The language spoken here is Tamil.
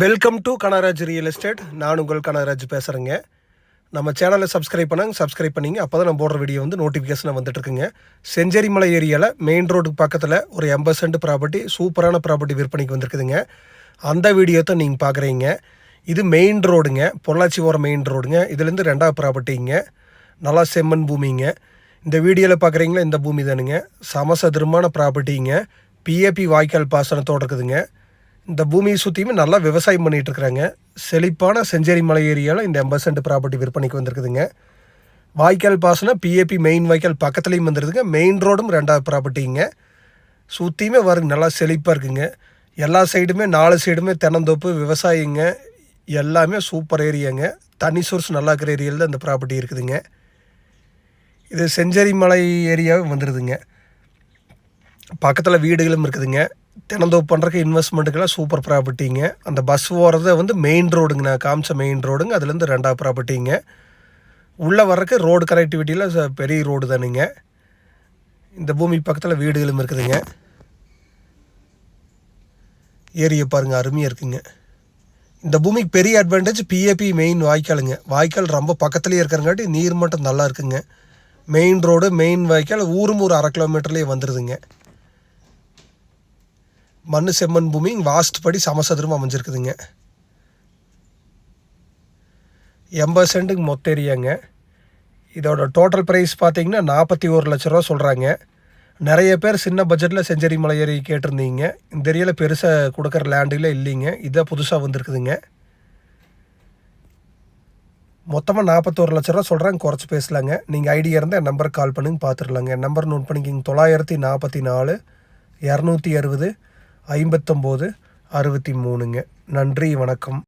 Welcome to Kanaraj real estate நான் உங்கள் கனராஜ் பேசுகிறேங்க நம்ம சேனலை சப்ஸ்கிரைப் பண்ணாங்க சப்ஸ்கிரைப் பண்ணிங்க. அப்போ தான் நம்ம போடுற வீடியோ வந்து நோட்டிஃபிகேஷன் வந்துட்டுருக்குங்க. செஞ்சேரிமலை ஏரியாவில் மெயின் ரோடுக்கு பக்கத்தில் ஒரு எண்பது சென்ட் ப்ராப்பர்ட்டி சூப்பரான ப்ராப்பர்ட்டி விற்பனைக்கு வந்திருக்குதுங்க. அந்த வீடியோ தான் நீங்கள் பார்க்குறீங்க இது மெயின் ரோடுங்க பொள்ளாச்சி ஓரம் மெயின் ரோடுங்க இதுலேருந்து ரெண்டாவது ப்ராப்பர்ட்டிங்க நல்லா செம்மண் பூமிங்க. இந்த வீடியோவில் பார்க்குறீங்களா இந்த பூமி தானுங்க. சமசதுரமான ப்ராப்பர்ட்டிங்க பிஏபி வாய்க்கால் பாசனத்தோடு இருக்குதுங்க. இந்த பூமியை சுற்றியுமே நல்லா விவசாயம் பண்ணிகிட்டு இருக்கிறாங்க. செழிப்பான செஞ்சேரி மலை ஏரியாவில் இந்த எண்பது சென்ட் ப்ராப்பர்ட்டி விற்பனைக்கு வந்திருக்குதுங்க. வாய்க்கால் பாசனம் பிஏபி மெயின் வாய்க்கால் பக்கத்துலேயும் வந்துருதுங்க மெயின் ரோடும் ரெண்டாவது ப்ராப்பர்ட்டிங்க சுற்றியுமே வருங்க நல்லா செழிப்பாக இருக்குங்க. எல்லா சைடுமே நாலு சைடுமே தென்னந்தோப்பு விவசாயிங்க. எல்லாமே சூப்பர் ஏரியாங்க தண்ணி சோர்ஸ் நல்லா இருக்கிற ஏரியாவில் தான் இந்த ப்ராப்பர்ட்டி இருக்குதுங்க. இது செஞ்சேரி மலை ஏரியாவே வந்துடுதுங்க பக்கத்தில் வீடுகளும் இருக்குதுங்க. தினந்தோப்பு பண்ணுறக்கு இன்வெஸ்ட்மெண்ட்டுக்கெல்லாம் சூப்பர் ப்ராப்பர்ட்டிங்க அந்த பஸ் போகிறத வந்து மெயின் ரோடுங்க நான் காமிச்ச மெயின் ரோடுங்க அதுலேருந்து ரெண்டாவது ப்ராப்பர்ட்டிங்க உள்ளே வர்றக்கு ரோடு கனெக்டிவிட்டியில் பெரிய ரோடு தானுங்க. இந்த பூமி பக்கத்தில் வீடுகளும் இருக்குதுங்க. ஏரியை பாருங்கள் அருமையாக இருக்குங்க. இந்த பூமிக்கு பெரிய அட்வான்டேஜ் பிஏபி மெயின் வாய்க்காலுங்க. வாய்க்கால் ரொம்ப பக்கத்துலேயே இருக்கிறங்காட்டி நீர் மட்டம் நல்லா இருக்குங்க. மெயின் ரோடு மெயின் வாய்க்கால் ஊரும் ஒரு அரை கிலோமீட்டர்லேயே வந்துடுதுங்க மண் செம்மண் பூமி வாஸ்ட் படி சமசதுரமாக அமைஞ்சிருக்குதுங்க. எண்பது சென்ட்டுக்கு மொத்த ஏரியாங்க. இதோட டோட்டல் ப்ரைஸ் பார்த்தீங்கன்னா நாற்பத்தி ஒரு லட்ச ரூபா சொல்கிறாங்க நிறைய பேர் சின்ன பட்ஜெட்டில் செஞ்சேரி மலை ஏறி கேட்டிருந்தீங்க. இந்த ஏரியாவில் பெருசாக கொடுக்குற லேண்டில் இல்லைங்க. இதான் புதுசாக வந்திருக்குதுங்க. மொத்தமாக நாற்பத்தோரு லட்ச ரூபா சொல்கிறாங்க குறைச்சி பேசலாங்க. நீங்கள் ஐடியா இருந்தால் என் நம்பருக்கு கால் பண்ணுங்க பார்த்துடலாங்க என் நம்பர் நோட் பண்ணிக்கிங்க. தொள்ளாயிரத்தி நாற்பத்தி நாலு இரநூத்தி அறுபது ஐம்பத்தொம்போது அறுபத்தி மூணுங்க. நன்றி வணக்கம்.